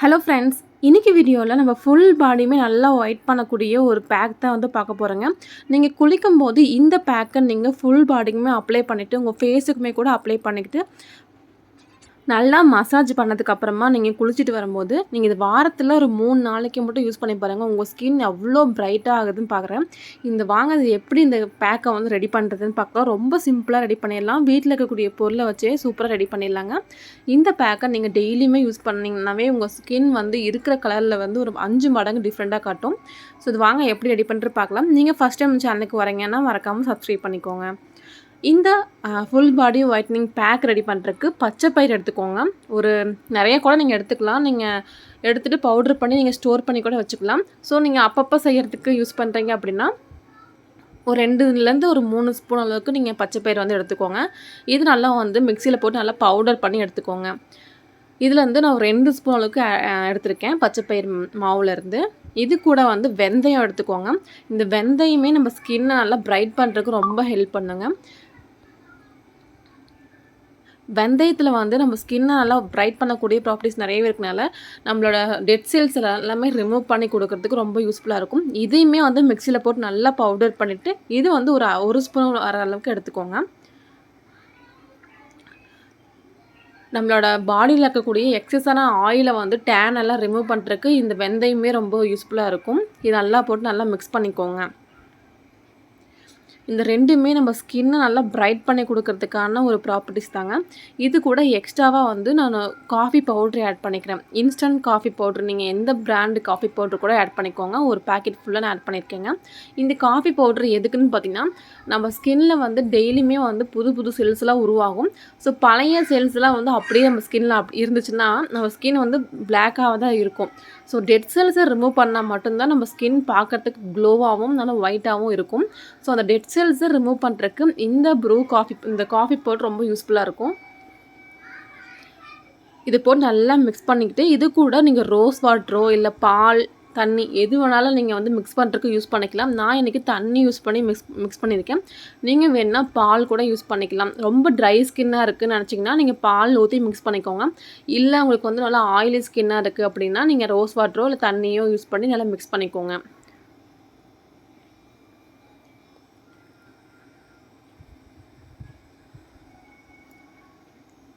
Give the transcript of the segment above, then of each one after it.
Hello friends இன்றைக்கி வீடியோவில் நம்ம ஃபுல் பாடியுமே நல்லா ஒயிட் பண்ணக்கூடிய ஒரு பேக் தான் வந்து பார்க்க போகிறோங்க நீங்கள் குளிக்கும் போது இந்த பேக்கை நீங்கள் ஃபுல் பாடிக்குமே அப்ளை பண்ணிவிட்டு உங்கள் ஃபேஸுக்குமே கூட அப்ளை பண்ணிக்கிட்டு நல்லா மசாஜ் பண்ணதுக்கு அப்புறமா நீங்கள் குளிச்சுட்டு வரும்போது நீங்கள் இது வாரத்தில் ஒரு மூணு நாளைக்கு மட்டும் யூஸ் பண்ணி பாருங்கள் உங்கள் ஸ்கின் அவ்வளோ பிரைட்டாக ஆகுதுன்னு பார்க்குறேன் இந்த வாங்க இது எப்படி இந்த பேக்கை வந்து ரெடி பண்ணுறதுன்னு பார்க்கலாம் ரொம்ப சிம்பிளாக ரெடி பண்ணிடலாம். வீட்டில் இருக்கக்கூடிய பொருளை வச்சே சூப்பராக ரெடி பண்ணிடலாங்க. இந்த பேக்கை நீங்கள் டெய்லியுமே யூஸ் பண்ணிங்கனாவே உங்கள் ஸ்கின் வந்து இருக்கிற கலரில் வந்து ஒரு அஞ்சு மடங்கு டிஃப்ரெண்ட்டாக காட்டும். ஸோ இது வாங்க எப்படி ரெடி பண்ணுறது பார்க்கலாம் நீங்கள் ஃபஸ்ட் டைம் சேனலுக்கு வரீங்கன்னா மறக்காமல் சப்ஸ்கிரைப் பண்ணிக்கோங்க. இந்த full body whitening pack ready பண்ணுறதுக்கு பச்சை பயிர் எடுத்துக்கோங்க. ஒரு நிறைய கூட நீங்கள் எடுத்துக்கலாம். நீங்கள் எடுத்துகிட்டு பவுட்ரு பண்ணி நீங்கள் ஸ்டோர் பண்ணி கூட வச்சுக்கலாம். ஸோ நீங்கள் அப்பப்போ செய்கிறதுக்கு யூஸ் பண்ணுறீங்க அப்படின்னா ஒரு ரெண்டுலேருந்து ஒரு மூணு ஸ்பூன் அளவுக்கு நீங்கள் பச்சை பயிர் வந்து எடுத்துக்கோங்க. இது நல்லா வந்து மிக்சியில் போட்டு நல்லா பவுடர் பண்ணி எடுத்துக்கோங்க. இதில் வந்து நான் ஒரு ரெண்டு ஸ்பூன் அளவுக்கு எடுத்திருக்கேன் பச்சை பயிர் மாவுலேருந்து. இது கூட வந்து வெந்தயம் எடுத்துக்கோங்க. இந்த வெந்தயமே நம்ம ஸ்கின்னை நல்லா பிரைட் பண்ணுறதுக்கு ரொம்ப ஹெல்ப் பண்ணுங்க. வெந்தயத்தில் வந்து நம்ம ஸ்கின்னை நல்லா ப்ரைட் பண்ணக்கூடிய ப்ராப்பர்ட்டிஸ் நிறையவே இருக்கனால நம்மளோட டெட் செல்ஸ் எல்லாமே ரிமூவ் பண்ணி கொடுக்கறதுக்கு ரொம்ப யூஸ்ஃபுல்லாக இருக்கும். இதையுமே வந்து மிக்சியில் போட்டு நல்லா பவுடர் பண்ணிவிட்டு இது வந்து ஒரு ஒரு ஸ்பூன் வர அளவுக்கு எடுத்துக்கோங்க. நம்மளோட பாடியில் இருக்கக்கூடிய எக்ஸஸான ஆயிலை வந்து டேன் எல்லாம் ரிமூவ் பண்ணுறதுக்கு இந்த வெந்தயமே ரொம்ப யூஸ்ஃபுல்லாக இருக்கும். இது நல்லா போட்டு நல்லா மிக்ஸ் பண்ணிக்கோங்க. இந்த ரெண்டுமே நம்ம ஸ்கின்னை நல்லா பிரைட் பண்ணி கொடுக்கறதுக்கான ஒரு ப்ராப்பர்ட்டிஸ் தாங்க. இது கூட எக்ஸ்ட்ராவாக வந்து நான் காஃபி பவுட்ரு ஆட் பண்ணிக்கிறேன். இன்ஸ்டன்ட் காஃபி பவுட்ரு நீங்கள் எந்த பிராண்டு காஃபி பவுட்ரு கூட ஆட் பண்ணிக்கோங்க. ஒரு பேக்கெட் ஃபுல்லாக நான் ஆட் பண்ணியிருக்கேங்க. இந்த காஃபி பவுட்ரு எதுக்குன்னு பார்த்தீங்கன்னா நம்ம ஸ்கின்னில் வந்து டெய்லியுமே வந்து புது புது செல்ஸ்லாம் உருவாகும். ஸோ பழைய செல்ஸ்லாம் வந்து அப்படியே நம்ம ஸ்கின்னில் அப் இருந்துச்சுன்னா நம்ம ஸ்கின் வந்து பிளாக்காக தான் இருக்கும். ஸோ டெட் செல்ஸை ரிமூவ் பண்ணால் மட்டும்தான் நம்ம ஸ்கின் பார்க்குறதுக்கு க்ளோவாகவும் நல்லா ஒயிட்டாகவும் இருக்கும். ஸோ அந்த டெட் செல்ஸை ரிமூவ் பண்ணுறதுக்கு இந்த ப்ரூ காஃபி இந்த காஃபி பவுடர் ரொம்ப யூஸ்ஃபுல்லாக இருக்கும். இது போட்டு நல்லா மிக்ஸ் பண்ணிக்கிட்டு இது கூட நீங்கள் ரோஸ் வாட்டரோ இல்லை பால் தண்ணி எது வேணாலும் நீங்கள் வந்து மிக்ஸ் பண்ணுறதுக்கு யூஸ் பண்ணிக்கலாம். நான் இன்றைக்கி தண்ணி யூஸ் பண்ணி மிக்ஸ் மிக்ஸ் பண்ணியிருக்கேன். நீங்கள் வேணால் பால் கூட யூஸ் பண்ணிக்கலாம். ரொம்ப ட்ரை ஸ்கின்னாக இருக்குதுன்னு நினச்சிங்கன்னா நீங்கள் பால் ஊற்றி மிக்ஸ் பண்ணிக்கோங்க. இல்லை உங்களுக்கு வந்து நல்லா ஆயிலி ஸ்கின்னாக இருக்குது அப்படின்னா நீங்கள் ரோஸ் வாட்டரோ இல்லை தண்ணியோ யூஸ் பண்ணி நல்லா மிக்ஸ் பண்ணிக்கோங்க.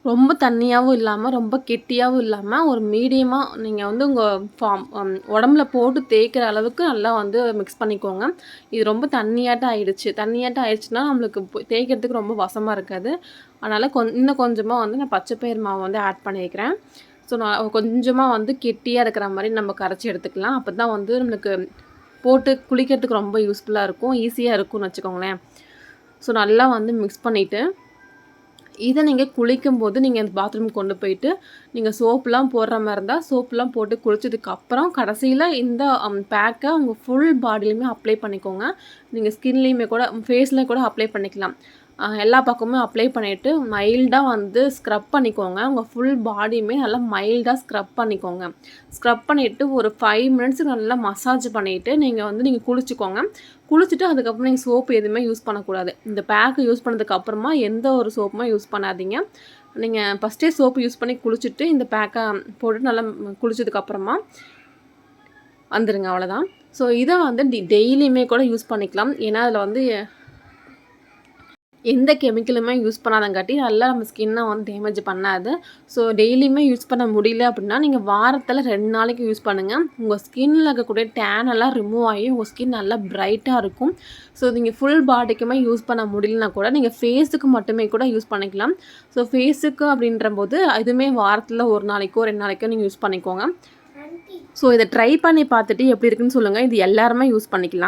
ரொம்ப தண்ணியாகவும் இல்லாமல் ரொம்ப கெட்டியாகவும் இல்லாமல் ஒரு மீடியமாக நீங்கள் வந்து உங்கள் ஃபார்ம் உடம்புல போட்டு தேய்க்கிற அளவுக்கு நல்லா வந்து மிக்ஸ் பண்ணிக்கோங்க. இது ரொம்ப தண்ணியாட்டம் ஆயிடுச்சு. தண்ணியாட்டம் ஆயிடுச்சுன்னா நம்மளுக்கு தேய்க்கிறதுக்கு ரொம்ப வசமாக இருக்காது. அதனால் கொ இன்னும் கொஞ்சமாக வந்து நான் பச்சை பயிர் மாவு வந்து ஆட் பண்ணியிருக்கிறேன் ஸோ நான் கொஞ்சமாக வந்து கெட்டியாக இருக்கிற மாதிரி நம்ம கரைச்சி எடுத்துக்கலாம். அப்போ தான் வந்து நம்மளுக்கு போட்டு குளிக்கிறதுக்கு ரொம்ப யூஸ்ஃபுல்லாக இருக்கும் ஈஸியாக இருக்கும்னு வச்சுக்கோங்களேன். ஸோ நல்லா வந்து மிக்ஸ் பண்ணிவிட்டு இதை நீங்கள் குளிக்கும்போது நீங்கள் அந்த பாத்ரூம் கொண்டு போயிட்டு நீங்கள் சோப்புலாம் போடுற மாதிரி இருந்தால் சோப்புலாம் போட்டு குளித்ததுக்கப்புறம் கடைசியில் இந்த பேக்கை உங்கள் ஃபுல் பாடியிலையுமே அப்ளை பண்ணிக்கோங்க. நீங்கள் ஸ்கின்லேயுமே கூட ஃபேஸில் கூட அப்ளை பண்ணிக்கலாம். எல்லா பக்கமும் அப்ளை பண்ணிவிட்டு மைல்டாக வந்து ஸ்க்ரப் பண்ணிக்கோங்க. உங்கள் ஃபுல் பாடியுமே நல்லா மைல்டாக ஸ்க்ரப் பண்ணிக்கோங்க. ஸ்க்ரப் பண்ணிவிட்டு ஒரு ஃபைவ் மினிட்ஸுக்கு நல்லா மசாஜ் பண்ணிவிட்டு நீங்கள் வந்து நீங்கள் குளிச்சுக்கோங்க. குளிச்சுட்டு அதுக்கப்புறம் நீங்கள் சோப்பு எதுவுமே யூஸ் பண்ணக்கூடாது. இந்த பேக்கு யூஸ் பண்ணதுக்கப்புறமா எந்த ஒரு சோப்புமே யூஸ் பண்ணாதீங்க. நீங்கள் ஃபஸ்ட்டே சோப்பு யூஸ் பண்ணி குளிச்சுட்டு இந்த பேக்கை போட்டு நல்லா குளிச்சதுக்கப்புறமா வந்துடுங்க அவ்வளோதான் ஸோ இதை வந்து டெய்லியுமே கூட யூஸ் பண்ணிக்கலாம். ஏன்னா அதில் வந்து எந்த கெமிக்கலுமே யூஸ் பண்ணாதங்காட்டி நல்லா நம்ம ஸ்கின்னை வந்து டேமேஜ் பண்ணாது. ஸோ டெய்லியுமே யூஸ் பண்ண முடியல அப்படின்னா நீங்கள் வாரத்தில் ரெண்டு நாளைக்கு யூஸ் பண்ணுங்கள் உங்கள் ஸ்கின்னில் இருக்கக்கூடிய டேன் எல்லாம் ரிமூவ் ஆகி உங்கள் ஸ்கின் நல்லா பிரைட்டாக இருக்கும். ஸோ நீங்கள் ஃபுல் பாடிக்குமே யூஸ் பண்ண முடியலனா கூட நீங்கள் ஃபேஸுக்கு மட்டுமே கூட யூஸ் பண்ணிக்கலாம். ஸோ ஃபேஸுக்கு அப்படின்ற போது இதுவுமே வாரத்தில் ஒரு நாளைக்கோ ரெண்டு நாளைக்கோ நீங்கள் யூஸ் பண்ணிக்கோங்க. ஸோ இதை ட்ரை பண்ணி பார்த்துட்டு எப்படி இருக்குன்னு சொல்லுங்கள் இது எல்லாருமே யூஸ் பண்ணிக்கலாம்.